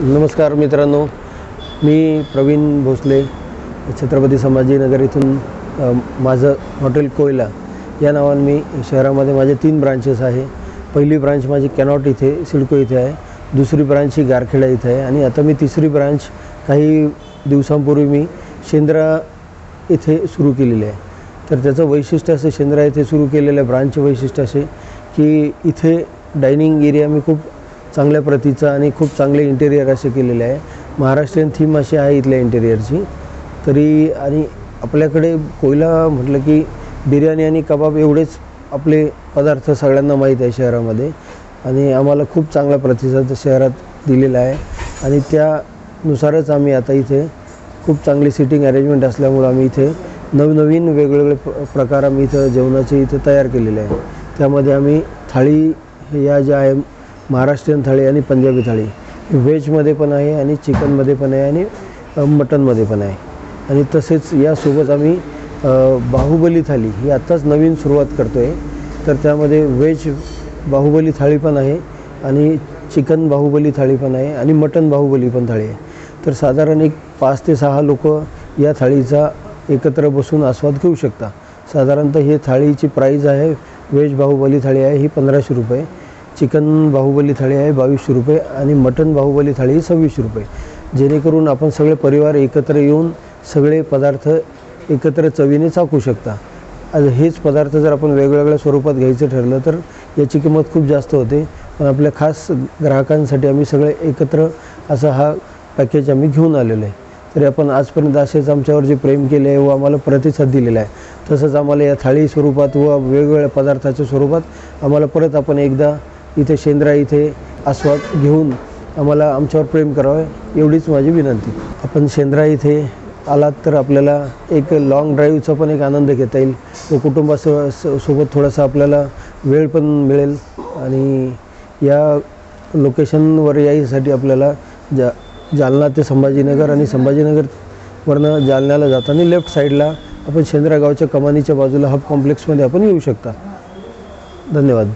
नमस्कार मित्रांनो. मी प्रवीण भोसले छत्रपती संभाजीनगर इथून माझं हॉटेल कोयला. या नावाने मी शहरामध्ये माझे तीन ब्रांचेस आहे. पहिली ब्रांच माझी कॅनॉट इथे सिडको इथे आहे. दुसरी ब्रांच ही गारखेडा इथे आहे. आणि आता मी तिसरी ब्रांच काही दिवसांपूर्वी मी शेंद्रा इथे सुरू केलेली आहे. तर त्याचं वैशिष्ट्य असं शेंद्रा इथे सुरू केलेलं ब्रांचचे वैशिष्ट्य असे की इथे डायनिंग एरिया मी खूप चांगल्या प्रतीचा आणि खूप चांगले इंटेरियर असे केलेले आहे. महाराष्ट्रीयन थीम अशी आहे इथल्या इंटेरियरची तरी आणि आपल्याकडे कोयला म्हटलं की बिर्याणी आणि कबाब एवढेच आपले पदार्थ सगळ्यांना माहीत आहे शहरामध्ये. आणि आम्हाला खूप चांगला प्रतिसाद शहरात दिलेला आहे. आणि त्यानुसारच आम्ही आता इथे खूप चांगली सिटिंग अरेंजमेंट असल्यामुळं आम्ही इथे नवनवीन वेगवेगळे प्रकार आम्ही इथं जेवणाचे इथे तयार केलेले आहे. त्यामध्ये आम्ही थाळी या ज्या आहे महाराष्ट्रीयन थाळी आणि पंजाबी थाळी. व्हेजमध्ये पण आहे आणि चिकनमध्ये पण आहे आणि मटनमध्ये पण आहे. आणि तसेच यासोबत आम्ही बाहुबली थाळी ही आत्ताच नवीन सुरुवात करतो आहे तर त्यामध्ये व्हेज बाहुबली थाळी पण आहे आणि चिकन बाहुबली थाळी पण आहे आणि मटन बाहुबली पण थाळी आहे. तर साधारण एक पाच ते सहा लोक या थाळीचा एकत्र बसून आस्वाद घेऊ शकता. साधारणतः हे थाळीची प्राईज आहे व्हेज बाहुबली थाळी आहे ही पंधराशे रुपये. चिकन बाहुबली थाळी आहे बावीसशे रुपये आणि मटन बाहुबली थाळी ही सव्वीसशे रुपये. जेणेकरून आपण सगळे परिवार एकत्र येऊन सगळे पदार्थ एकत्र चवीने चाकू शकता. आज हेच पदार्थ जर आपण वेगवेगळ्या स्वरूपात घ्यायचं ठरलं तर याची किंमत खूप जास्त होते. पण आपल्या खास ग्राहकांसाठी आम्ही सगळे एकत्र असा हा पॅकेज आम्ही घेऊन आलेलो आहे. तरी आपण आजपर्यंत असेच आमच्यावर जे प्रेम केले आहे व आम्हाला प्रतिसाद दिलेला आहे तसंच आम्हाला या थाळी स्वरूपात व वेगवेगळ्या पदार्थाच्या स्वरूपात आम्हाला परत आपण एकदा इथे शेंद्रा इथे आस्वाद घेऊन आम्हाला आमच्यावर प्रेम करावं एवढीच माझी विनंती. आपण शेंद्रा इथे आलात तर आपल्याला एक लाँग ड्राईव्हचा पण एक आनंद घेता येईल. व कुटुंबासो सोबत थोडासा आपल्याला वेळ पण मिळेल आणि या लोकेशनवर यायसाठी आपल्याला जा जालना ते संभाजीनगर आणि संभाजीनगरवरनं जालन्याला जाताना लेफ्ट साईडला आपण शेंद्रा गावच्या कमानीच्या बाजूला हब कॉम्प्लेक्समध्ये आपण येऊ शकता. धन्यवाद.